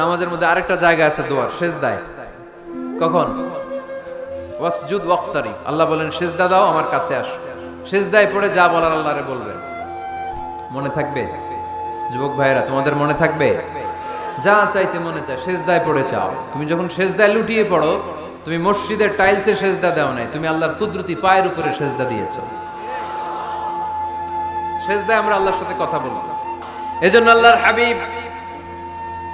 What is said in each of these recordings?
নামাজের মধ্যে আরেকটা জায়গা আছে দোয়ার, সেজদায়। কখন? ওয়াসজুদ ওয়াক্তারি। আল্লাহ বলেন, সেজদা দাও, আমার কাছে আসো। সেজদায় পড়ে যা বলার আল্লাহরে বলবেন। মনে থাকবে? যুবক ভাইরা তোমাদের মনে থাকবে? যা চাইতে মনে চায়, সেজদায় পড়ে চাও তুমি যখন সেজদায় লুটিয়ে পড়ো, তুমি মসজিদের টাইলসে সেজদা দাও নাই, তুমি আল্লাহর কুদরতি পায়ের উপরে সেজদা দিয়েছ। সেজদায় আমরা আল্লাহর সাথে কথা বলব। এজন্য আল্লাহর হাবিব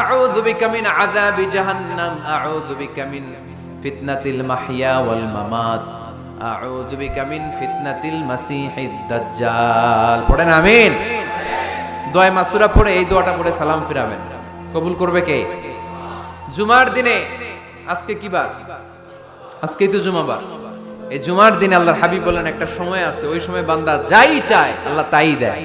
আউযু বিকা মিন আযাবি জাহান্নাম, আউযু বিকা মিন ফিতনাতিল মাহইয়া ওয়াল মামাত, আউযু বিকা মিন ফিতনাতিল মাসিহিদ পড়েন আমিন। দোয়া মাসুরা পড়ে এই দোয়াটা পড়ে সালাম ফিরাবেন। কবুল করবে কে? জুমার দিনে আজকে কি বার? আজকেই তো জুমাবার এই জুমার দিন আল্লাহর হাবিব বলেন, একটা সময় আছে, ওই সময় বান্দা যাই চায়, আল্লাহ তাই দেয়।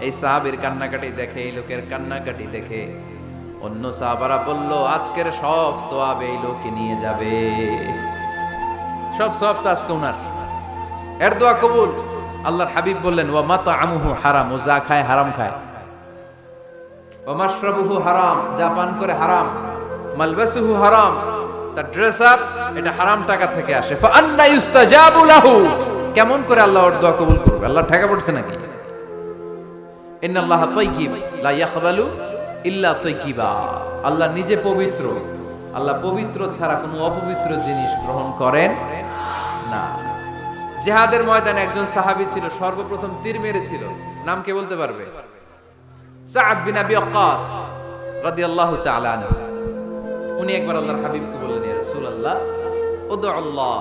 এই সাহাবীর কান্নাকাটি দেখে, এই লোকের কান্নাকাটি দেখে অন্য সাহাবারা বলল, আজকের সব সোয়াব এই লোকে নিয়ে যাবে। সব সব তো আজকে উনার। এর দোয়া কবুল। আল্লাহর হাবিব বললেন, ওয়া মাতা আমুহু হারাম, ও যা খায় হারাম খায়। ও মাশরাবুহু হারাম, যা পান করে হারাম। মালবাসুহু হারাম, তার ড্রেস আপ এটা হারাম টাকা থেকে আসে। ফা আন্না ইউস্তাজাবু লাহু। কেমন করে আল্লাহ ওর দোয়া কবুল করবে? আল্লাহ ঠেকা পড়ছে নাকি? ইন্নাল্লাহ তাইয়িব লা ইয়াকবালু ইল্লা তাইয়িবা আল্লাহ নিজে পবিত্র। আল্লাহ পবিত্র ছাড়া কোনো অপবিত্র জিনিস গ্রহণ করেন না। জেহাদের ময়দানে একজন সাহাবী ছিল, সর্বপ্রথম তীর মেরেছিল। নাম কে বলতে পারবে? সাদ বিন আবি ওয়াক্কাস রাদিয়াল্লাহু তাআলা আনহু। উনি একবার আল্লাহর হাবিবকে বললেন, ইয়া রাসূলুল্লাহ উদু আল্লাহ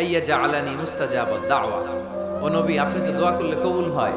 আইয়া জাআলানি মুস্তাজাবাদ দাওয়া। ও নবী, আপনি তো দোয়া করলে কবুল হয়।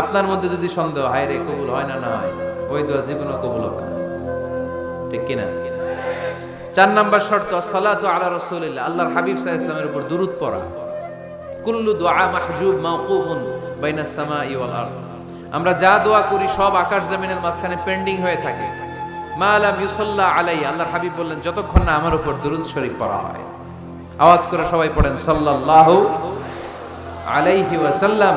আপনার মধ্যে যদি সন্দেহ হায় রে কবুল হয় না না হয়, ওই দোয়া জীবনও কবুল হবে ঠিক কিনা? চার নাম্বার শর্ত, সালাতু আলা রাসূলিল্লাহ। আল্লাহর হাবিব আলাইহি ইসলামের উপর দুরূদ পড়া। কুল্লু দোয়া মাহজুব মাওকুফুন বাইনাস সামাই ওয়াল আরদ। আমরা যা দোয়া করি সব আকাশ জমিনের মাঝখানে পেন্ডিং হয়ে থাকে। মা আলাম ইউসাল্লাহ আলাই আল্লাহর হাবিব বললেন, যতক্ষণ না আমার উপর দুরুদ শরীফ পড়া হয়। আওয়াজ করে সবাই পড়েন, সাল্লাল্লাহু আলাইহি ওয়াসাল্লাম।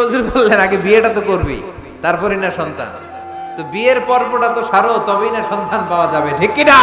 হুজুর বললেন আগে বিয়েটা তো করবি? তারপরই না সন্তান। তো বিয়ের পর্বটা তো সারো, তবেই না সন্তান পাওয়া যাবে, ঠিক কিনা?